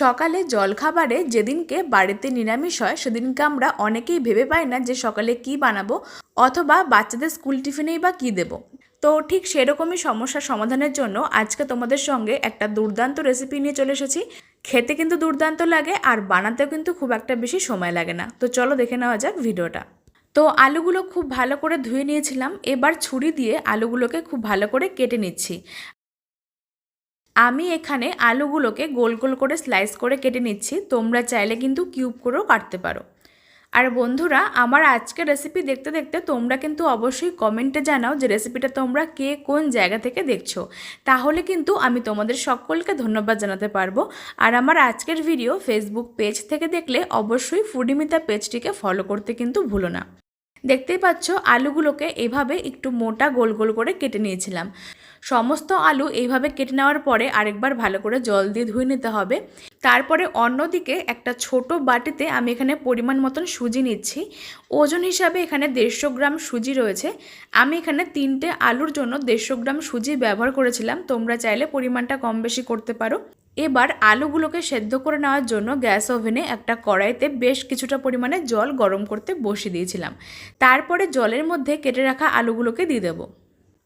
সকালে জলখাবারে যেদিনকে বাড়িতে নিরামিষ হয়, সেদিনকে আমরা অনেকেই ভেবে পাই না যে সকালে কি বানাবো অথবা বাচ্চাদের স্কুল টিফিনেই বা কী দেবো। তো ঠিক সেরকমই সমস্যার সমাধানের জন্য আজকে তোমাদের সঙ্গে একটা দুর্দান্ত রেসিপি নিয়ে চলে এসেছি। খেতে কিন্তু দুর্দান্ত লাগে, আর বানাতেও কিন্তু খুব একটা বেশি সময় লাগে না। তো চলো দেখে নেওয়া যাক ভিডিওটা। তো আলুগুলো খুব ভালো করে ধুয়ে নিয়েছিলাম, এবার ছুরি দিয়ে আলুগুলোকে খুব ভালো করে কেটে নিচ্ছি। আমি এখানে আলুগুলোকে গোল গোল করে স্লাইস করে কেটে নিচ্ছি। তোমরা চাইলে কিন্তু কিউব করেও কাটতে পারো। আর বন্ধুরা, আমার আজকের রেসিপি দেখতে দেখতে তোমরা কিন্তু অবশ্যই কমেন্টে জানাও যে রেসিপিটা তোমরা কে কোন জায়গা থেকে দেখছ। তাহলে কিন্তু আমি তোমাদের সকলকে ধন্যবাদ জানাতে পারব। আর আমার আজকের ভিডিও ফেসবুক পেজ থেকে দেখলে অবশ্যই ফুডিমিতা পেজটিকে ফলো করতে কিন্তু ভুলো না। দেখতেই পাচ্ছ, আলুগুলোকে এভাবে একটু মোটা গোল গোল করে কেটে নিয়েছিলাম। সমস্ত আলু এইভাবে কেটে নেওয়ার পরে আরেকবার ভালো করে জল দিয়ে ধুয়ে নিতে হবে। তারপরে অন্যদিকে একটা ছোট বাটিতে আমি এখানে পরিমাণ মতন সুজি নিচ্ছি। ওজন হিসাবে এখানে দেড়শো গ্রাম সুজি রয়েছে। আমি এখানে তিনটে আলুর জন্য দেড়শো গ্রাম সুজি ব্যবহার করেছিলাম। তোমরা চাইলে পরিমাণটা কম বেশি করতে পারো। এবার আলুগুলোকে সেদ্ধ করে নেওয়ার জন্য গ্যাস ওভেনে একটা কড়াইতে বেশ কিছুটা পরিমাণে জল গরম করতে বসিয়ে দিয়েছিলাম। তারপরে জলের মধ্যে কেটে রাখা আলুগুলোকে দিয়ে দেবো।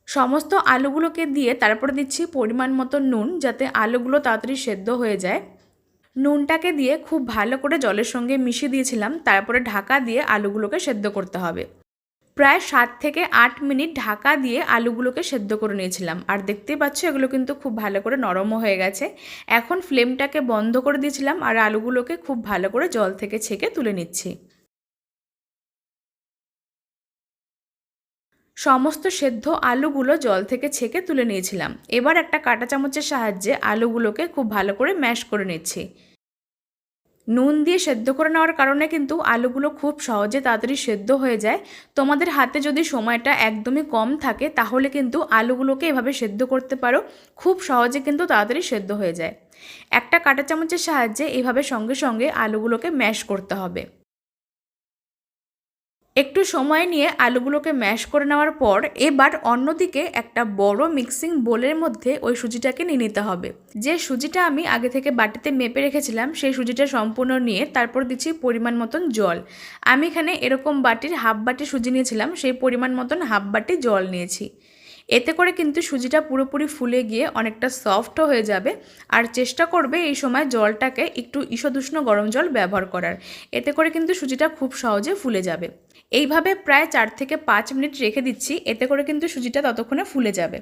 সমস্ত আলুগুলোকে দিয়ে তারপরে দিচ্ছি পরিমাণ মতো নুন যাতে আলুগুলো তাড়াতাড়ি সেদ্ধ হয়ে যায়। নুনটাকে দিয়ে খুব ভালো করে জলের সঙ্গে মিশিয়ে দিয়েছিলাম, তারপরে ঢাকা দিয়ে আলুগুলোকে সেদ্ধ করতে হবে। প্রায় সাত থেকে আট মিনিট ঢাকা দিয়ে আলুগুলোকে সেদ্ধ করে নিয়েছিলাম। আর দেখতেই পাচ্ছ, এগুলো কিন্তু খুব ভালো করে নরমও হয়ে গেছে। এখন ফ্লেমটাকে বন্ধ করে দিয়েছিলাম আর আলুগুলোকে খুব ভালো করে জল থেকে ছেঁকে তুলে নিচ্ছি। সমস্ত সেদ্ধ আলুগুলো জল থেকে ছেঁকে তুলে নিয়েছিলাম। এবার একটা কাঁটা চামচের সাহায্যে আলুগুলোকে খুব ভালো করে ম্যাশ করে নিচ্ছি। নুন দিয়ে সেদ্ধ করে নেওয়ার কারণে কিন্তু আলুগুলো খুব সহজে তাড়াতাড়ি সেদ্ধ হয়ে যায়। তোমাদের হাতে যদি সময়টা একদমই কম থাকে, তাহলে কিন্তু আলুগুলোকে এভাবে সেদ্ধ করতে পারো। খুব সহজে কিন্তু তাড়াতাড়ি সেদ্ধ হয়ে যায়। একটা কাঁটা চামচের সাহায্যে এভাবে সঙ্গে সঙ্গে আলুগুলোকে ম্যাশ করতে হবে। একটু সময় নিয়ে আলুগুলোকে ম্যাশ করে নেওয়ার পর এবার অন্যদিকে একটা বড় মিক্সিং বোলের মধ্যে ওই সুজিটাকে নিয়ে নিতে হবে। যে সুজিটা আমি আগে থেকে বাটিতে মেপে রেখেছিলাম, সেই সুজিটা সম্পূর্ণ নিয়ে তারপর দিচ্ছি পরিমাণ মতন জল। আমি এখানে এরকম বাটির হাফ বাটি সুজি নিয়েছিলাম, সেই পরিমাণ মতন হাফ বাটি জল নিয়েছি। এতে করে কিন্তু সুজিটা পুরোপুরি ফুলে গিয়ে অনেকটা সফটও হয়ে যাবে। আর চেষ্টা করবে এই সময় জলটাকে একটু ঈষদুষ্ণ গরম জল ব্যবহার করার। এতে করে কিন্তু সুজিটা খুব সহজে ফুলে যাবে। এইভাবে প্রায় চার থেকে পাঁচ মিনিট রেখে দিচ্ছি, এতে করে কিন্তু সুজিটা ততক্ষণে ফুলে যাবে।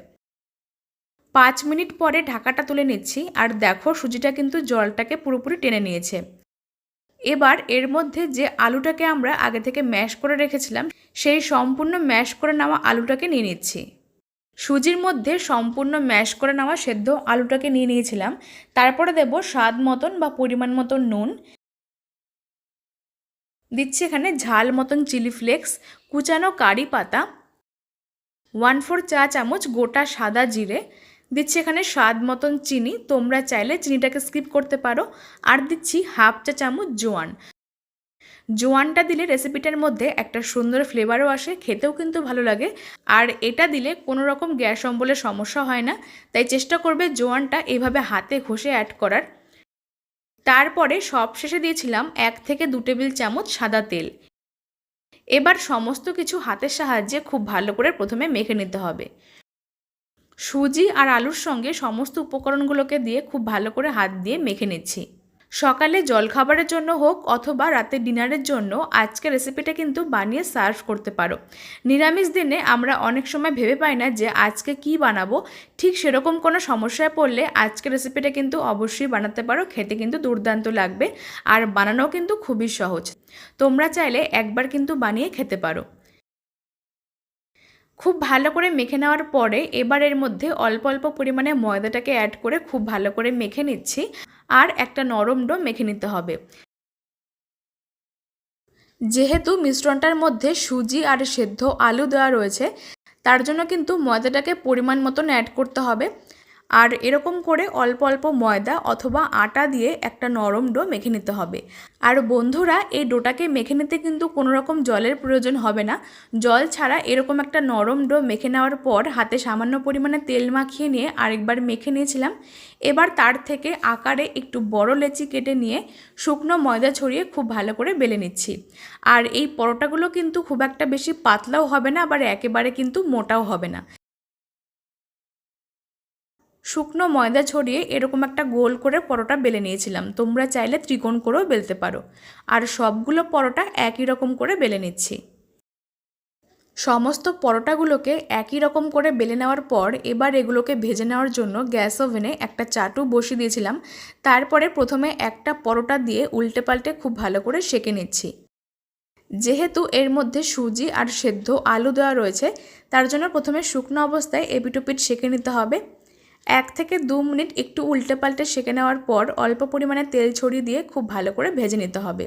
পাঁচ মিনিট পরে ঢাকাটা তুলে নিচ্ছি, আর দেখো সুজিটা কিন্তু জলটাকে পুরোপুরি টেনে নিয়েছে। এবার এর মধ্যে যে আলুটাকে আমরা আগে থেকে ম্যাশ করে রেখেছিলাম, সেই সম্পূর্ণ ম্যাশ করে নেওয়া আলুটাকে নিয়ে নিচ্ছি। সুজির মধ্যে সম্পূর্ণ ম্যাশ করে নেওয়া সেদ্ধ আলুটাকে নিয়ে নিয়েছিলাম। তারপরে দেব স্বাদ মতন বা পরিমাণ মতন নুন। দিচ্ছি এখানে ঝাল মতন চিলি ফ্লেক্স, কুচানো কারি পাতা, ওয়ান ফোর চা চামচ গোটা সাদা জিরে। দিচ্ছি এখানে স্বাদ মতন চিনি। তোমরা চাইলে চিনিটাকে স্কিপ করতে পারো। আর দিচ্ছি হাফ চা চামচ জোয়ান। জোয়ানটা দিলে রেসিপিটার মধ্যে একটা সুন্দর ফ্লেভারও আসে, খেতেও কিন্তু ভালো লাগে। আর এটা দিলে কোনো রকম গ্যাস অম্বলের সমস্যা হয় না। তাই চেষ্টা করবে জোয়ানটা এভাবে হাতে ঘষে অ্যাড করার। তারপরে সব শেষে দিয়েছিলাম এক থেকে দু টেবিল চামচ সাদা তেল। এবার সমস্ত কিছু হাতের সাহায্যে খুব ভালো করে প্রথমে মেখে নিতে হবে। সুজি আর আলুর সঙ্গে সমস্ত উপকরণগুলোকে দিয়ে খুব ভালো করে হাত দিয়ে মেখে নিচ্ছি। সকালে জলখাবারের জন্য হোক অথবা রাতে ডিনারের জন্য আজকে রেসিপিটা কিন্তু বানিয়ে সার্ভ করতে পারো। নিরামিষ দিনে আমরা অনেক সময় ভেবে পাই না যে আজকে কি বানাবো। ঠিক সেরকম কোনো সমস্যায় পড়লে আজকে রেসিপিটা কিন্তু অবশ্যই বানাতে পারো। খেতে কিন্তু দুর্দান্ত লাগবে। আর বানানোও কিন্তু খুবই সহজ। তোমরা চাইলে একবার কিন্তু বানিয়ে খেতে পারো। খুব ভালো করে মেখে নেওয়ার পরে এবার এর মধ্যে অল্প অল্প পরিমাণে ময়দাটাকে অ্যাড করে খুব ভালো করে মেখে নিচ্ছি। আর একটা নরম ডো মেখে নিতে হবে। যেহেতু মিশ্রণটার মধ্যে সুজি আর সেদ্ধ আলু দেওয়া রয়েছে, তার জন্য কিন্তু ময়দাটাকে পরিমাণ মতন অ্যাড করতে হবে। আর এরকম করে অল্প অল্প ময়দা অথবা আটা দিয়ে একটা নরম ডো মেখে নিতে হবে। আর বন্ধুরা, এই ডোটাকে মেখে নিতে কিন্তু কোনো রকম জলের প্রয়োজন হবে না। জল ছাড়া এরকম একটা নরম ডো মেখে নেওয়ার পর হাতে সামান্য পরিমাণে তেল মাখিয়ে নিয়ে আরেকবার মেখে নিয়েছিলাম। এবার তার থেকে আকারে একটু বড় লেচি কেটে নিয়ে শুকনো ময়দা ছড়িয়ে খুব ভালো করে বেলে নিচ্ছি। আর এই পরোটাগুলো কিন্তু খুব একটা বেশি পাতলাও হবে না, আবার একেবারে কিন্তু মোটাও হবে না। শুকনো ময়দা ছড়িয়ে এরকম একটা গোল করে পরোটা বেলে নিয়েছিলাম। তোমরা চাইলে ত্রিকোণ করেও বেলতে পারো। আর সবগুলো পরোটা একই রকম করে বেলে নিচ্ছি। সমস্ত পরোটাগুলোকে একই রকম করে বেলে নেওয়ার পর এবার এগুলোকে ভেজে নেওয়ার জন্য গ্যাস ওভেনে একটা চাটু বসিয়ে দিয়েছিলাম। তারপরে প্রথমে একটা পরোটা দিয়ে উল্টে পাল্টে খুব ভালো করে সেঁকে নিচ্ছি। যেহেতু এর মধ্যে সুজি আর সেদ্ধ আলু দেওয়া রয়েছে, তার জন্য প্রথমে শুকনো অবস্থায় এপিটোপিট সেঁকে নিতে হবে। এক থেকে দু মিনিট একটু উল্টে পাল্টে সেঁকে নেওয়ার পর অল্প পরিমাণে তেল ছড়িয়ে দিয়ে খুব ভালো করে ভেজে নিতে হবে।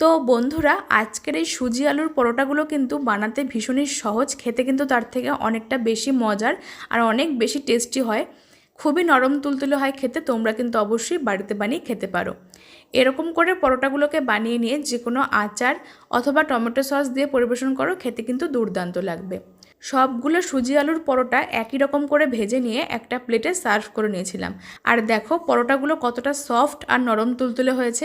তো বন্ধুরা, আজকের এই সুজি আলুর পরোটাগুলো কিন্তু বানাতে ভীষণই সহজ, খেতে কিন্তু তার থেকে অনেকটা বেশি মজার আর অনেক বেশি টেস্টি হয়। খুবই নরম তুলতুলে হয় খেতে, তোমরা কিন্তু অবশ্যই বাড়িতে বানিয়ে খেতে পারো। এরকম করে পরোটাগুলোকে বানিয়ে নিয়ে যে কোনো আচার অথবা টমেটো সস দিয়ে পরিবেশন করো, খেতে কিন্তু দুর্দান্ত লাগবে। সবগুলো সুজি আলুর পরোটা একই রকম করে ভেজে নিয়ে একটা প্লেটে সার্ভ করে নিয়েছিলাম। আর দেখো, পরোটাগুলো কতটা সফট আর নরম তুলতুলে হয়েছে।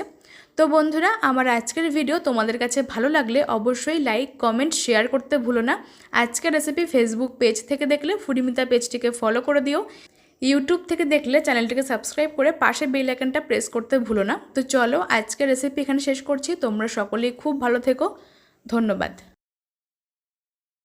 তো বন্ধুরা, আমার আজকের ভিডিও তোমাদের কাছে ভালো লাগলে অবশ্যই লাইক, কমেন্ট, শেয়ার করতে ভুলো না। আজকের রেসিপি ফেসবুক পেজ থেকে দেখলে ফুডিমিতা পেজটিকে ফলো করে দিও। ইউটিউব থেকে দেখলে চ্যানেলটিকে সাবস্ক্রাইব করে পাশে বেল আইকনটা প্রেস করতে ভুলো না। তো চলো, আজকের রেসিপি এখানে শেষ করছি। তোমরা সকলেই খুব ভালো থেকো। ধন্যবাদ।